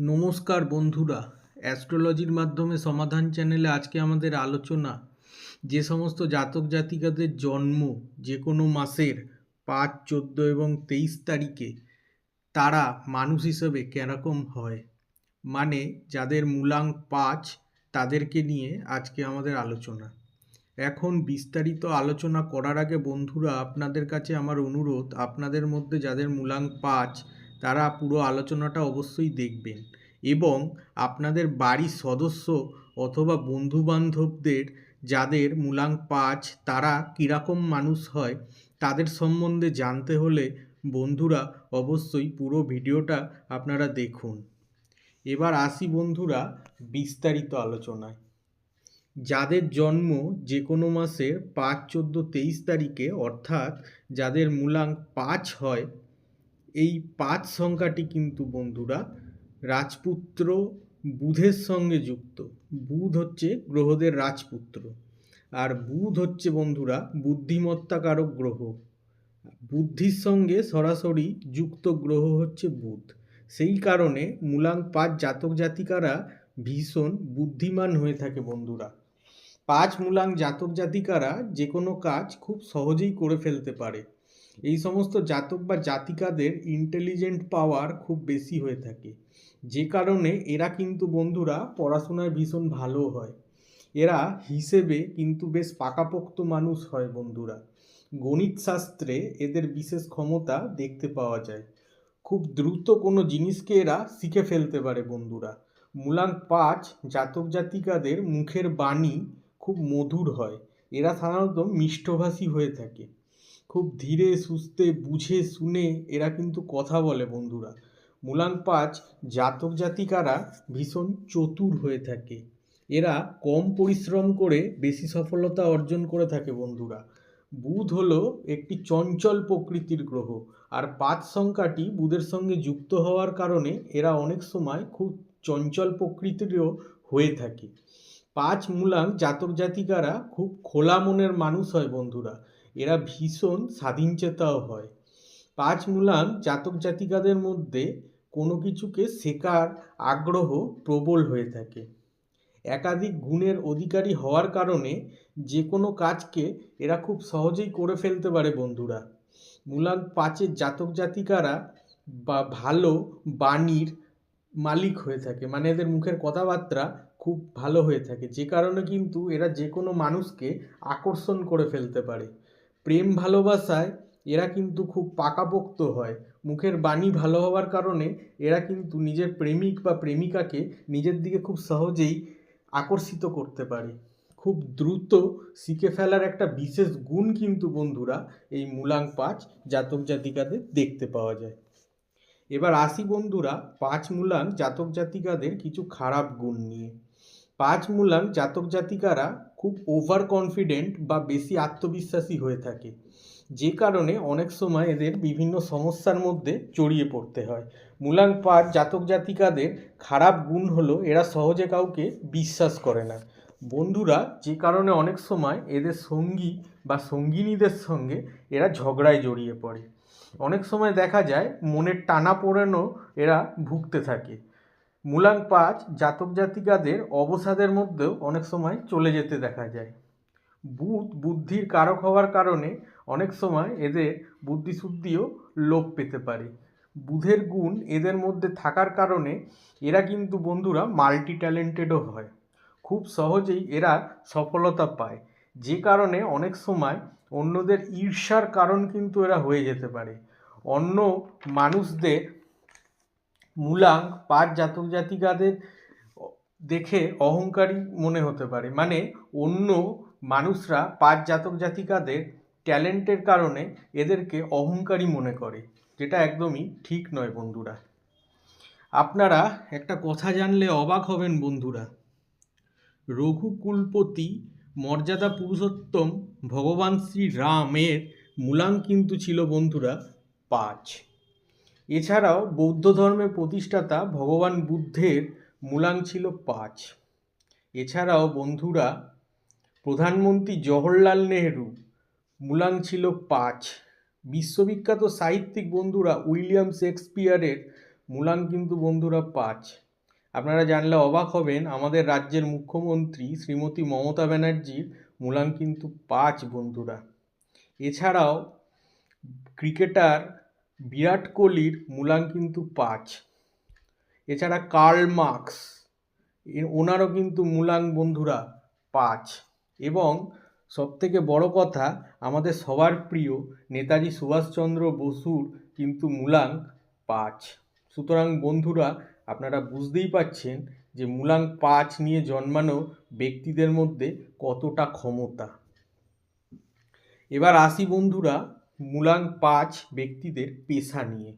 নমস্কার বন্ধুরা। অ্যাস্ট্রোলজির মাধ্যমে সমাধান চ্যানেলে আজকে আমাদের আলোচনা, যে সমস্ত জাতক জাতিকাদের জন্ম যে কোনো মাসের পাঁচ, চোদ্দ এবং তেইশ তারিখে তারা মানুষ হিসেবে কেরকম হয়? মানে যাদের মূলাঙ্ক পাঁচ, তাদেরকে নিয়ে আজকে আমাদের আলোচনা। এখন বিস্তারিত আলোচনা করার আগে বন্ধুরা, আপনাদের কাছে আমার অনুরোধ, আপনাদের মধ্যে যাদের মূলাঙ্ক পাঁচ তারা পুরো আলোচনাটা অবশ্যই দেখবেন। এবং আপনাদের বাড়ির সদস্য অথবা বন্ধুবান্ধবদের যাদের মূলাঙ্ক পাঁচ তারা কীরকম মানুষ হয়, তাদের সম্বন্ধে জানতে হলে বন্ধুরা অবশ্যই পুরো ভিডিওটা আপনারা দেখুন। এবার আসি বন্ধুরা বিস্তারিত আলোচনায়। যাদের জন্ম যে কোনো মাসের পাঁচ, চোদ্দ, তেইশ তারিখে অর্থাৎ যাদের মূলাঙ্ক পাঁচ হয় এই পাঁচ সংখ্যাটি কিন্তু বন্ধুরা রাজপুত্র বুধের সঙ্গে যুক্ত। বুধ হচ্ছে গ্রহদের রাজপুত্র। আর বুধ হচ্ছে বন্ধুরা বুদ্ধিমত্তাকারক গ্রহ। বুদ্ধির সঙ্গে সরাসরি যুক্ত গ্রহ হচ্ছে বুধ। সেই কারণে মূলাং পাঁচ জাতক জাতিকারা ভীষণ বুদ্ধিমান হয়ে থাকে বন্ধুরা। পাঁচ মূলাং জাতক জাতিকারা যে কোনো কাজ খুব সহজেই করে ফেলতে পারে। এই সমস্ত জাতক বা জাতিকাদের ইন্টেলিজেন্ট পাওয়ার খুব বেশি হয়ে থাকে। যে কারণে এরা কিন্তু বন্ধুরা পড়াশোনায় ভীষণ ভালো হয়। এরা হিসেবে কিন্তু বেশ পাকাপোক্ত মানুষ হয় বন্ধুরা। গণিত শাস্ত্রে এদের বিশেষ ক্ষমতা দেখতে পাওয়া যায়। খুব দ্রুত কোনো জিনিসকে এরা শিখে ফেলতে পারে বন্ধুরা। মূলাঙ্ক পাঁচ জাতক জাতিকাদের মুখের বাণী খুব মধুর হয়। এরা সাধারণত মিষ্টভাষী হয়ে থাকে। খুব ধীরে, সুস্থে, বুঝে, শুনে এরা কিন্তু কথা বলে বন্ধুরা। মূলাঙ্ক পাঁচ জাতক জাতিকারা ভীষণ চতুর হয়ে থাকে। এরা কম পরিশ্রম করে বেশি সফলতা অর্জন করে থাকে বন্ধুরা। বুধ হলো একটি চঞ্চল প্রকৃতির গ্রহ, আর পাঁচ সংখ্যাটি বুধের সঙ্গে যুক্ত হওয়ার কারণে এরা অনেক সময় খুব চঞ্চল প্রকৃতিরও হয়ে থাকে। পাঁচ মূলাঙ্ক জাতক জাতিকারা খুব খোলা মনের মানুষ হয় বন্ধুরা। এরা ভীষণ স্বাধীনচেতাও হয়। পাঁচ মূলাঙ্ক জাতক জাতিকাদের মধ্যে কোনো কিছুকে শেখার আগ্রহ প্রবল হয়ে থাকে। একাধিক গুণের অধিকারী হওয়ার কারণে যে কোনো কাজকে এরা খুব সহজেই করে ফেলতে পারে বন্ধুরা। মূলাঙ্ক পাঁচের জাতক জাতিকারা বা ভালো বাণীর মালিক হয়ে থাকে মানে এদের মুখের কথাবার্তা খুব ভালো হয়ে থাকে, যে কারণে কিন্তু এরা যে কোনো মানুষকে আকর্ষণ করে ফেলতে পারে। প্রেম ভালোবাসায় এরা কিন্তু খুব পাকাপোক্ত হয়। মুখের বাণী ভালো হওয়ার কারণে এরা কিন্তু নিজের প্রেমিক বা প্রেমিকাকে নিজের দিকে খুব সহজেই আকর্ষিত করতে পারে। খুব দ্রুত শিখে ফেলার একটা বিশেষ গুণ কিন্তু বন্ধুরা এই মূলাং পাঁচ জাতক জাতিকাদের দেখতে পাওয়া যায়। এবার আসি বন্ধুরা পাঁচ মূলাং জাতক জাতিকাদের কিছু খারাপ গুণ নিয়ে। পাঁচ মূলাং জাতক জাতিকারা খুব ওভার কনফিডেন্ট বা বেশি আত্মবিশ্বাসী হয়ে থাকে। যে কারণে অনেক সময় এদের বিভিন্ন সমস্যার মধ্যে জড়িয়ে পড়তে হয়। মূলাঙ্ক পাঁচ জাতক জাতিকাদের খারাপ গুণ হলো এরা সহজে কাউকে বিশ্বাস করে না। বন্ধুরা, যে কারণে অনেক সময় এদের সঙ্গী বা সঙ্গিনীদের সঙ্গে এরা ঝগড়ায় জড়িয়ে পড়ে। অনেক সময় দেখা যায় মনের টানা পোড়েনও এরা ভুগতে থাকে। মূলাঙ্ক পাঁচ জাতক জাতিকাদের অবসাদের মধ্যেও অনেক সময় চলে যেতে দেখা যায়। বুধ বুদ্ধির কারক হওয়ার কারণে অনেক সময় এদের বুদ্ধিশুদ্ধিও লোপ পেতে পারে। বুধের গুণ এদের মধ্যে থাকার কারণে এরা কিন্তু বন্ধুরা মাল্টি ট্যালেন্টেডও হয়। খুব সহজেই এরা সফলতা পায়। যে কারণে অনেক সময় অন্যদের ঈর্ষার কারণ কিন্তু এরা হয়ে যেতে পারে। অন্য মানুষদের মূলাঙ্ক পাঁচ জাতক জাতিকাদের দেখে অহংকারী মনে হতে পারে। মানে অন্য মানুষরা পাঁচ জাতক জাতিকাদের ট্যালেন্টের কারণে এদেরকে অহংকারী মনে করে, যেটা একদমই ঠিক নয় বন্ধুরা। আপনারা একটা কথা জানলে অবাক হবেন বন্ধুরা। রঘুকুলপতি মর্যাদা পুরুষোত্তম ভগবান শ্রী রামের মূলাঙ্ক কিন্তু ছিল বন্ধুরা পাঁচ। এছাড়াও বৌদ্ধ ধর্মের প্রতিষ্ঠাতা ভগবান বুদ্ধের মূলাঙ্ক ছিল পাঁচ। এছাড়াও বন্ধুরা, প্রধানমন্ত্রী জওহরলাল নেহেরু মূলাঙ্ক ছিল পাঁচ। বিশ্ববিখ্যাত সাহিত্যিক বন্ধুরা উইলিয়াম শেক্সপিয়ারের মূলাঙ্ক কিন্তু বন্ধুরা পাঁচ। আপনারা জানলে অবাক হবেন, আমাদের রাজ্যের মুখ্যমন্ত্রী শ্রীমতী মমতা ব্যানার্জির মূলাং কিন্তু পাঁচ বন্ধুরা। এছাড়াও ক্রিকেটার বিরাট কোহলির মূলাং কিন্তু পাঁচ। এছাড়া কার্ল মার্কস ওনারও কিন্তু মূলাং বন্ধুরা পাঁচ। এবং সবথেকে বড় কথা, আমাদের সবার প্রিয় নেতাজি সুভাষচন্দ্র বসুর কিন্তু মূলাং পাঁচ। সুতরাং বন্ধুরা, আপনারা বুঝতেই পাচ্ছেন যে মূলাং পাঁচ নিয়ে জন্মানো ব্যক্তিদের মধ্যে কতটা ক্ষমতা। এবার আসি বন্ধুরা মূলাং পাঁচ ব্যক্তিদের পেশা নিয়ে।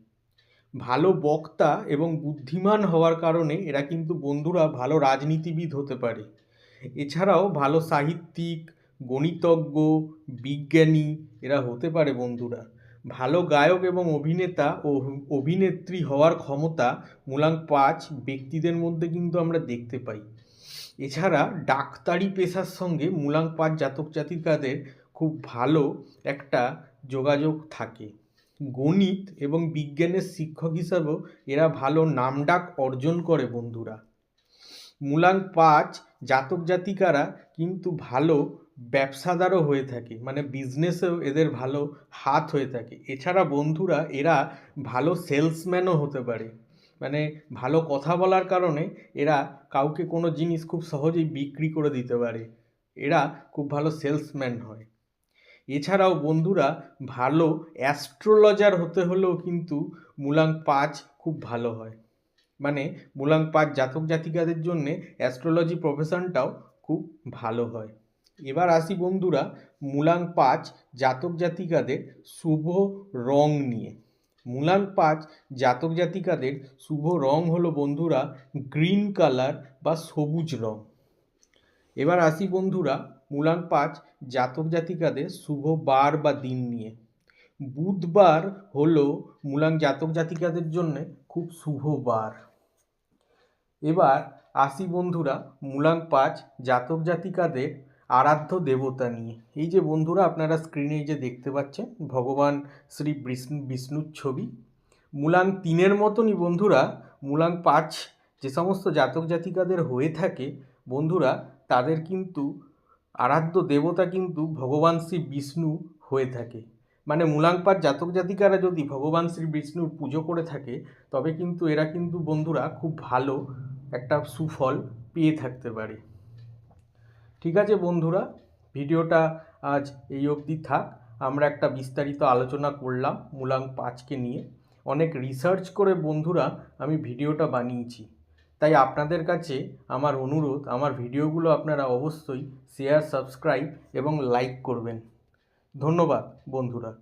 ভালো বক্তা এবং বুদ্ধিমান হওয়ার কারণে এরা কিন্তু বন্ধুরা ভালো রাজনীতিবিদ হতে পারে। এছাড়াও ভালো সাহিত্যিক, গণিতজ্ঞ, বিজ্ঞানী এরা হতে পারে বন্ধুরা। ভালো গায়ক এবং অভিনেতা ও অভিনেত্রী হওয়ার ক্ষমতা মূলাং পাঁচ ব্যক্তিদের মধ্যে কিন্তু আমরা দেখতে পাই। এছাড়া ডাক্তারি পেশার সঙ্গে মূলাং পাঁচ জাতক জাতিকাদের খুব ভালো একটা যোগাযোগ থাকে। গণিত এবং বিজ্ঞানের শিক্ষক হিসাবেও এরা ভালো নামডাক অর্জন করে বন্ধুরা। মূলাং পাঁচ জাতক জাতিকারা কিন্তু ভালো ব্যবসাদারও হয়ে থাকে মানে বিজনেসেও এদের ভালো হাত হয়ে থাকে। এছাড়া বন্ধুরা এরা ভালো সেলসম্যানও হতে পারে মানে ভালো কথা বলার কারণে এরা কাউকে কোনো জিনিস খুব সহজেই বিক্রি করে দিতে পারে। এরা খুব ভালো সেলসম্যান হয়। এছাড়াও বন্ধুরা, ভালো অ্যাস্ট্রোলজার হতে হলেও কিন্তু মূলাং পাঁচ খুব ভালো হয়। মানে মূলাং পাঁচ জাতক জাতিকাদের জন্যে অ্যাস্ট্রোলজি প্রফেশনটাও খুব ভালো হয়। এবার আসি বন্ধুরা, মূলাং পাঁচ জাতক জাতিকাদের শুভ রং নিয়ে। মূলাং পাঁচ জাতক জাতিকাদের শুভ রং হলো বন্ধুরা, গ্রিন কালার বা সবুজ রং। এবার আসি বন্ধুরা মূলাং পাঁচ জাতক জাতিকাদের শুভ বার বা দিন নিয়ে। বুধবার হলো মূলাং জাতক জাতিকাদের জন্য খুব শুভ বার। এবার আসি বন্ধুরা মূলাং পাঁচ জাতক জাতিকাদের আরাধ্য দেবতা নিয়ে। এই যে বন্ধুরা আপনারা স্ক্রিনে যে দেখতে পাচ্ছেন, ভগবান শ্রী বিষ্ণু, বিষ্ণুর ছবি। মূলাং তিনের মতনই বন্ধুরা মূলাং পাঁচ যে সমস্ত জাতক জাতিকাদের হয়ে থাকে, বন্ধুরা তাদের কিন্তু আরাধ্য দেবতা কিন্তু ভগবান শ্রী বিষ্ণু হয়ে থাকে। মানে মূলাং পাঁচ জাতক জাতিকারা যদি ভগবান শ্রী বিষ্ণুর পুজো করে থাকে, তবে কিন্তু এরা কিন্তু বন্ধুরা খুব ভালো একটা সুফল পেয়ে থাকতে পারে। ঠিক আছে বন্ধুরা, ভিডিওটা আজ এই অবধি থাক। আমরা একটা বিস্তারিত আলোচনা করলাম মূলাং পাঁচকে নিয়ে। অনেক রিসার্চ করে বন্ধুরা আমি ভিডিওটা বানিয়েছি। তাই আপনাদের কাছে আমার অনুরোধ, আমার ভিডিওগুলো আপনারা অবশ্যই শেয়ার সাবস্ক্রাইব এবং লাইক করবেন। ধন্যবাদ, বন্ধুরা।